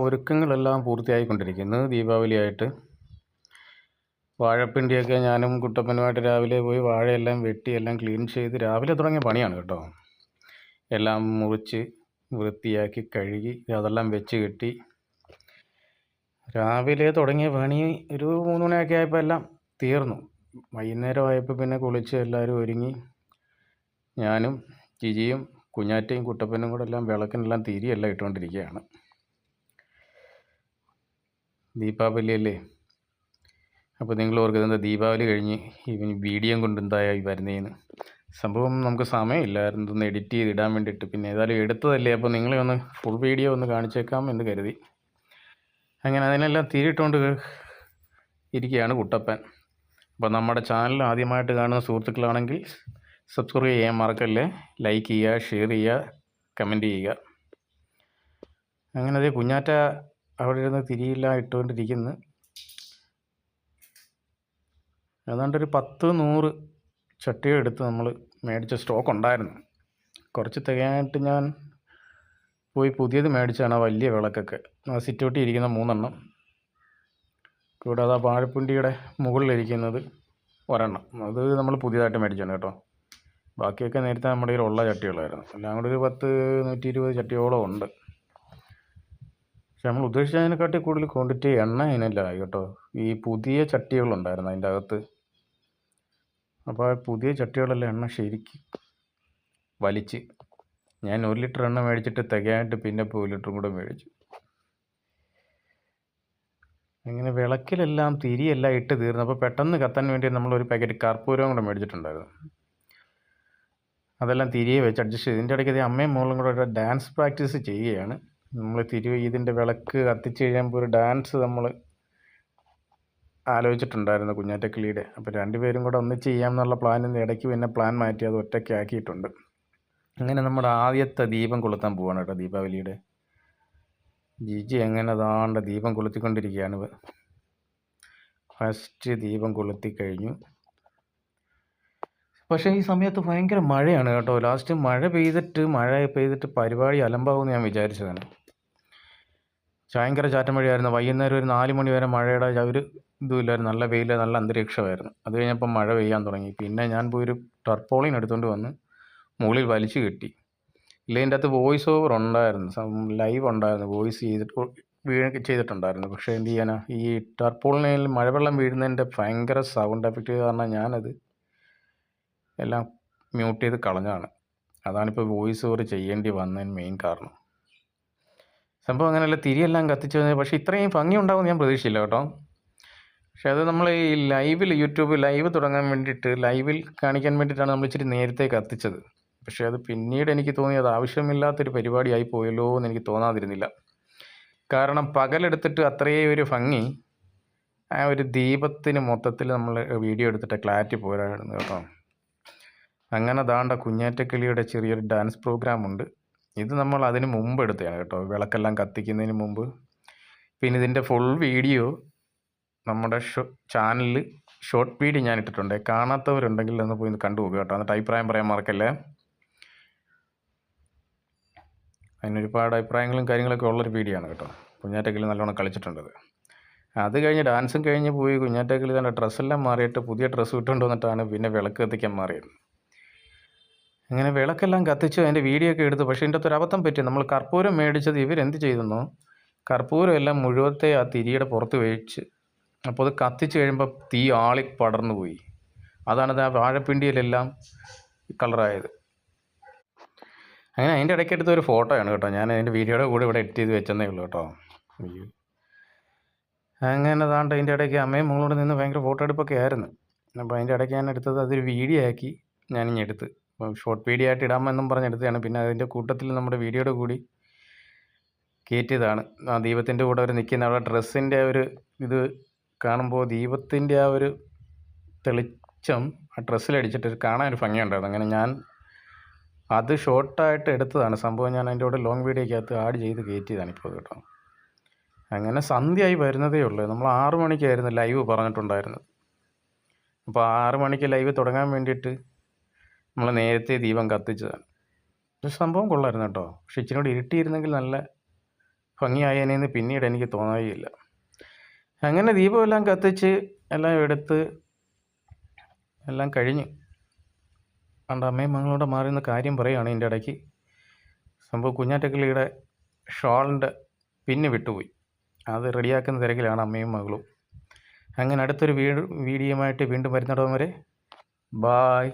ഒരുക്കങ്ങളെല്ലാം പൂർത്തിയായിക്കൊണ്ടിരിക്കുന്നു. ദീപാവലിയായിട്ട് വാഴപ്പിണ്ടിയൊക്കെ ഞാനും കുട്ടപ്പനുമായിട്ട് രാവിലെ പോയി വാഴയെല്ലാം വെട്ടി എല്ലാം ക്ലീൻ ചെയ്ത് രാവിലെ തുടങ്ങിയ പണിയാണ് കേട്ടോ. എല്ലാം മുറിച്ച് വൃത്തിയാക്കി കഴുകി അതെല്ലാം വെച്ച് കെട്ടി രാവിലെ തുടങ്ങിയ പണി ഒരു മൂന്ന് മണിയൊക്കെ ആയപ്പോൾ എല്ലാം തീർന്നു. വൈകുന്നേരം ആയപ്പോൾ പിന്നെ കുളിച്ച് എല്ലാവരും ഒരുങ്ങി ഞാനും ജിജിയും കുഞ്ഞാറ്റയും കുട്ടപ്പനും കൂടെ എല്ലാം വിളക്കിനെല്ലാം തിരിയെല്ലാം ഇട്ടുകൊണ്ടിരിക്കുകയാണ്. ദീപാവലിയല്ലേ? അപ്പോൾ നിങ്ങൾ ഓർക്കുന്നത് ദീപാവലി കഴിഞ്ഞ് ഇവൻ വീഡിയോ കൊണ്ട് എന്തായാലും വരുന്നതെന്ന് സംഭവം നമുക്ക് സമയമില്ലായിരുന്നു ഇതൊന്ന് എഡിറ്റ് ചെയ്ത് ഇടാൻ വേണ്ടിയിട്ട്. പിന്നെ ഏതായാലും എടുത്തതല്ലേ അപ്പോൾ നിങ്ങളെ ഒന്ന് ഫുൾ വീഡിയോ ഒന്ന് കാണിച്ചേക്കാം എന്ന് കരുതി. അങ്ങനെ അതിനെല്ലാം തീരിട്ടുകൊണ്ട് ഇരിക്കുകയാണ് കുട്ടപ്പൻ. അപ്പോൾ നമ്മുടെ ചാനൽ ആദ്യമായിട്ട് കാണുന്ന സുഹൃത്തുക്കളാണെങ്കിൽ സബ്സ്ക്രൈബ് ചെയ്യാൻ മറക്കല്ലേ ലൈക്ക് ചെയ്യുക ഷെയർ ചെയ്യുക കമന്റ് ചെയ്യുക. അങ്ങനെ അതേ കുഞ്ഞാറ്റ അവിടെ ഇരുന്ന് തിരിയില്ല ഇട്ടുകൊണ്ടിരിക്കുന്നു. ഏതാണ്ട് ഒരു പത്ത് നൂറ് ചട്ടിയും എടുത്ത് നമ്മൾ മേടിച്ച സ്റ്റോക്ക് ഉണ്ടായിരുന്നു. കുറച്ച് തികയാനായിട്ട് ഞാൻ പോയി പുതിയത് മേടിച്ചാണ് ആ വലിയ വിളക്കൊക്കെ. ആ സിറ്റൗട്ടി ഇരിക്കുന്ന മൂന്നെണ്ണം. കൂടാതെ ആ വാഴപ്പിണ്ടിയുടെ മുകളിലിരിക്കുന്നത് ഒരെണ്ണം. അത് നമ്മൾ പുതിയതായിട്ട് മേടിച്ചാണ് കേട്ടോ. ബാക്കിയൊക്കെ നേരത്തെ നമ്മുടെ കയ്യിലുള്ള ചട്ടികളായിരുന്നു. എല്ലാം കൂടി ഒരു പത്ത് നൂറ്റി ഇരുപത് ചട്ടിയോളം ഉണ്ട്. പക്ഷെ നമ്മൾ ഉദ്ദേശിച്ചതിനെക്കാട്ടി കൂടുതൽ ക്വാണ്ടിറ്റി എണ്ണ അതിനല്ല കേട്ടോ. ഈ പുതിയ ചട്ടികളുണ്ടായിരുന്നു അതിന്റെ അകത്ത്. അപ്പോൾ ആ പുതിയ ചട്ടികളെല്ലാം എണ്ണ ശരിക്ക് വലിച്ച്. ഞാൻ ഒരു ലിറ്റർ എണ്ണ മേടിച്ചിട്ട് തികയായിട്ട് പിന്നെ ഇപ്പോൾ ഒരു ലിറ്ററും കൂടെ മേടിച്ചു. അങ്ങനെ വിളക്കിലെല്ലാം തിരിയെല്ലാം ഇട്ട് തീർന്നു. അപ്പോൾ പെട്ടെന്ന് കത്താൻ വേണ്ടി നമ്മളൊരു പാക്കറ്റ് കർപ്പൂരവും കൂടെ മേടിച്ചിട്ടുണ്ടായിരുന്നു. അതെല്ലാം തിരിയെ വെച്ച് അഡ്ജസ്റ്റ് ചെയ്ത്. ഇതിന്റെ ഇടയ്ക്ക് അമ്മയും മോളും കൂടെ ഡാൻസ് പ്രാക്ടീസ് ചെയ്യുകയാണ്. നമ്മൾ തിരു ഇതിന്റെ വിളക്ക് കത്തിച്ച് കഴിയുമ്പോൾ ഒരു ഡാൻസ് നമ്മൾ ആലോചിച്ചിട്ടുണ്ടായിരുന്നു കുഞ്ഞാറ്റക്കിളിയുടെ. അപ്പോൾ രണ്ടുപേരും കൂടെ ഒന്നിച്ച് ചെയ്യാമെന്നുള്ള പ്ലാനിന്റെ ഇടയ്ക്ക് പിന്നെ പ്ലാൻ മാറ്റി അത് ഒറ്റയ്ക്ക് ആക്കിയിട്ടുണ്ട്. അങ്ങനെ നമ്മുടെ ആദ്യത്തെ ദീപം കൊളുത്താൻ പോവാണ് കേട്ടോ ദീപാവലിയുടെ. ജിജി എങ്ങനെ ദാണ്ട ദീപം കൊളുത്തിക്കൊണ്ടിരിക്കുകയാണ് ഫസ്റ്റ് ദീപം കൊളുത്തി കഴിഞ്ഞു. പക്ഷേ ഈ സമയത്ത് ഭയങ്കര മഴയാണ് കേട്ടോ. ലാസ്റ്റ് മഴ പെയ്തിട്ട് മഴ പെയ്തിട്ട് പരിപാടി അലമ്പാവുമെന്ന് ഞാൻ വിചാരിച്ചതാണ്. ഭയങ്കര ചാറ്റം മഴയായിരുന്നു വൈകുന്നേരം ഒരു നാല് മണി വരെ മഴയുടെ ഒരു ഇതുമില്ലായിരുന്നു. നല്ല വെയിൽ നല്ല അന്തരീക്ഷമായിരുന്നു. അത് കഴിഞ്ഞപ്പം മഴ പെയ്യാൻ തുടങ്ങി. പിന്നെ ഞാൻ പോയി ഒരു ടർപ്പോളിൻ എടുത്തുകൊണ്ട് വന്ന് മുകളിൽ വലിച്ചു കെട്ടി. ഇല്ല ഇതിന്റെ അകത്ത് വോയിസ് ഓവർ ഉണ്ടായിരുന്നു. ലൈവ് ഉണ്ടായിരുന്നു. വോയിസ് ചെയ്തിട്ട് വീഴ ചെയ്തിട്ടുണ്ടായിരുന്നു. പക്ഷേ എന്ത് ചെയ്യാനാ? ഈ ടർപ്പോളിനിൽ മഴവെള്ളം വീഴുന്നതിന്റെ ഭയങ്കര സൗണ്ട് എഫക്റ്റ് കാരണം ഞാനത് എല്ലാം മ്യൂട്ട് ചെയ്ത് കളഞ്ഞതാണ്. അതാണിപ്പോൾ വോയിസ് ഓവർ ചെയ്യേണ്ടി വന്നതിന് മെയിൻ കാരണം. സംഭവം അങ്ങനെയല്ല തിരിയെല്ലാം കത്തിച്ച് വന്നത് പക്ഷേ ഇത്രയും ഭംഗി ഉണ്ടാവും ഞാൻ പ്രതീക്ഷിച്ചില്ല കേട്ടോ. പക്ഷേ അത് നമ്മൾ ഈ ലൈവിൽ യൂട്യൂബ് ലൈവ് തുടങ്ങാൻ വേണ്ടിയിട്ട് ലൈവിൽ കാണിക്കാൻ വേണ്ടിയിട്ടാണ് നമ്മൾ ഇച്ചിരി നേരത്തെ കത്തിച്ചത്. പക്ഷേ അത് പിന്നീട് എനിക്ക് തോന്നി അത് ആവശ്യമില്ലാത്തൊരു പരിപാടിയായി പോയല്ലോ എന്ന് എനിക്ക് തോന്നാതിരുന്നില്ല. കാരണം പകലെടുത്തിട്ട് അത്രയും ഒരു ഭംഗി ആ ഒരു ദീപത്തിന് മൊത്തത്തിൽ നമ്മൾ വീഡിയോ എടുത്തിട്ട് ക്ലാരിറ്റി പോരായിരുന്നു കേട്ടോ. അങ്ങനെ ദാണ്ട കുഞ്ഞാറ്റക്കിളിയുടെ ചെറിയൊരു ഡാൻസ് പ്രോഗ്രാം ഉണ്ട് ഇത് നമ്മൾ അതിന് മുമ്പ് എടുത്തതാണ് കേട്ടോ. വിളക്കെല്ലാം കത്തിക്കുന്നതിന് മുമ്പ്. പിന്നെ ഇതിന്റെ ഫുൾ വീഡിയോ നമ്മുടെ ഷോ ചാനലിൽ ഷോർട്ട് വീഡിയോ ഞാൻ ഇട്ടിട്ടുണ്ട്. കാണാത്തവരുണ്ടെങ്കിൽ ഒന്ന് പോയി കണ്ടു പോകുക കേട്ടോ. എന്നിട്ട് അഭിപ്രായം പറയാൻ മറക്കല്ലേ? അതിനൊരുപാട് അഭിപ്രായങ്ങളും കാര്യങ്ങളൊക്കെ ഉള്ളൊരു വീഡിയോ ആണ് കേട്ടോ. കുഞ്ഞാറ്റക്കിൽ നല്ലോണം കളിച്ചിട്ടുണ്ടത് അത്. കഴിഞ്ഞ് ഡാൻസും കഴിഞ്ഞ് പോയി. കുഞ്ഞാറ്റക്കിൽ തന്നെ ഡ്രസ്സെല്ലാം മാറിയിട്ട് പുതിയ ഡ്രസ്സ് ഇട്ടുകൊണ്ട് വന്നിട്ടാണ് പിന്നെ വിളക്ക് കത്തിക്കാൻ മാറിയത്. അങ്ങനെ വിളക്കെല്ലാം കത്തിച്ചു അതിന്റെ വീഡിയോ ഒക്കെ എടുത്തു പക്ഷേ ഇതിന്റെ ഒരു അബദ്ധം പറ്റി. നമ്മൾ കർപ്പൂരം മേടിച്ചത് ഇവരെന്ത് ചെയ്തെന്നോ കർപ്പൂരം എല്ലാം മുഴുവത്തെ ആ തിരിയുടെ പുറത്ത് വെച്ച് അപ്പോൾ അത് കത്തിച്ച് കഴിയുമ്പോൾ തീ ആളി പടർന്നു പോയി. അതാണത് ആ വാഴപ്പിണ്ടിയിലെല്ലാം കളറായത്. അങ്ങനെ അതിന്റെ ഇടയ്ക്ക് എടുത്ത ഒരു ഫോട്ടോയാണ് കേട്ടോ. ഞാൻ അതിന്റെ വീഡിയോയുടെ കൂടെ ഇവിടെ എഡിറ്റ് ചെയ്ത് വെച്ചെന്നേ ഉള്ളൂ കേട്ടോ. അങ്ങനെ താണ്ട് അതിന്റെ ഇടയ്ക്ക് അമ്മയും മോളോട് നിന്ന് ഭയങ്കര ഫോട്ടോ എടുപ്പൊക്കെ ആയിരുന്നു. അപ്പോൾ അതിന്റെ ഇടയ്ക്ക് ഞാൻ എടുത്തത് അതൊരു വീഡിയോ ആക്കി ഞാനിങ്ങ് എടുത്ത്. അപ്പം ഷോർട്ട് വീഡിയോ ആയിട്ട് ഇടാമെന്നും പറഞ്ഞെടുത്തതാണ്. പിന്നെ അതിന്റെ കൂട്ടത്തിൽ നമ്മുടെ വീഡിയോയുടെ കൂടി കയറ്റിയതാണ് ആ ദീപത്തിന്റെ കൂടെ അവർ നിൽക്കുന്ന അവിടെ ഡ്രസ്സിന്റെ ഒരു ഇത് കാണുമ്പോൾ ദീപത്തിന്റെ ആ ഒരു തെളിച്ചം ആ ഡ്രസ്സിലടിച്ചിട്ട് കാണാൻ ഒരു ഭംഗിയുണ്ടായിരുന്നു അങ്ങനെ ഞാൻ അത് ഷോർട്ടായിട്ട് എടുത്തതാണ്. സംഭവം ഞാൻ അതിന്റെ കൂടെ ലോങ് വീഡിയോക്കകത്ത് ആഡ് ചെയ്ത് കയറ്റിയതാണ് ഇപ്പോൾ കേട്ടോ. അങ്ങനെ സന്ധ്യയായി വരുന്നതേ ഉള്ളൂ. നമ്മൾ ആറു മണിക്കായിരുന്നു ലൈവ് പറഞ്ഞിട്ടുണ്ടായിരുന്നത്. അപ്പോൾ ആറു മണിക്ക് ലൈവ് തുടങ്ങാൻ വേണ്ടിയിട്ട് നമ്മൾ നേരത്തെ ദീപം കത്തിച്ചതാണ് പക്ഷെ സംഭവം കൊള്ളായിരുന്നു കേട്ടോ. പക്ഷെ ഇച്ചിരി കൂടി ഇരുട്ടിയിരുന്നെങ്കിൽ നല്ല ഭംഗിയായേനെന്ന് പിന്നീട് എനിക്ക് തോന്നുകയില്ല. അങ്ങനെ ദീപമെല്ലാം കത്തിച്ച് എല്ലാം എടുത്ത് എല്ലാം കഴിഞ്ഞ്. അതുകൊണ്ട് അമ്മയും മകളോട് മാറി നിന്ന് കാര്യം പറയുകയാണ് ഇതിന്റെ ഇടയ്ക്ക്. സംഭവം കുഞ്ഞാറ്റക്കിളിയുടെ ഷോളിന്റെ പിന്നെ വിട്ടുപോയി. അത് റെഡിയാക്കുന്ന തിരക്കിലാണ് അമ്മയും മകളും. അങ്ങനെ അടുത്തൊരു വീട് വീഡിയോയുമായിട്ട് വീണ്ടും വരുന്നിടം വരെ. ബായ്.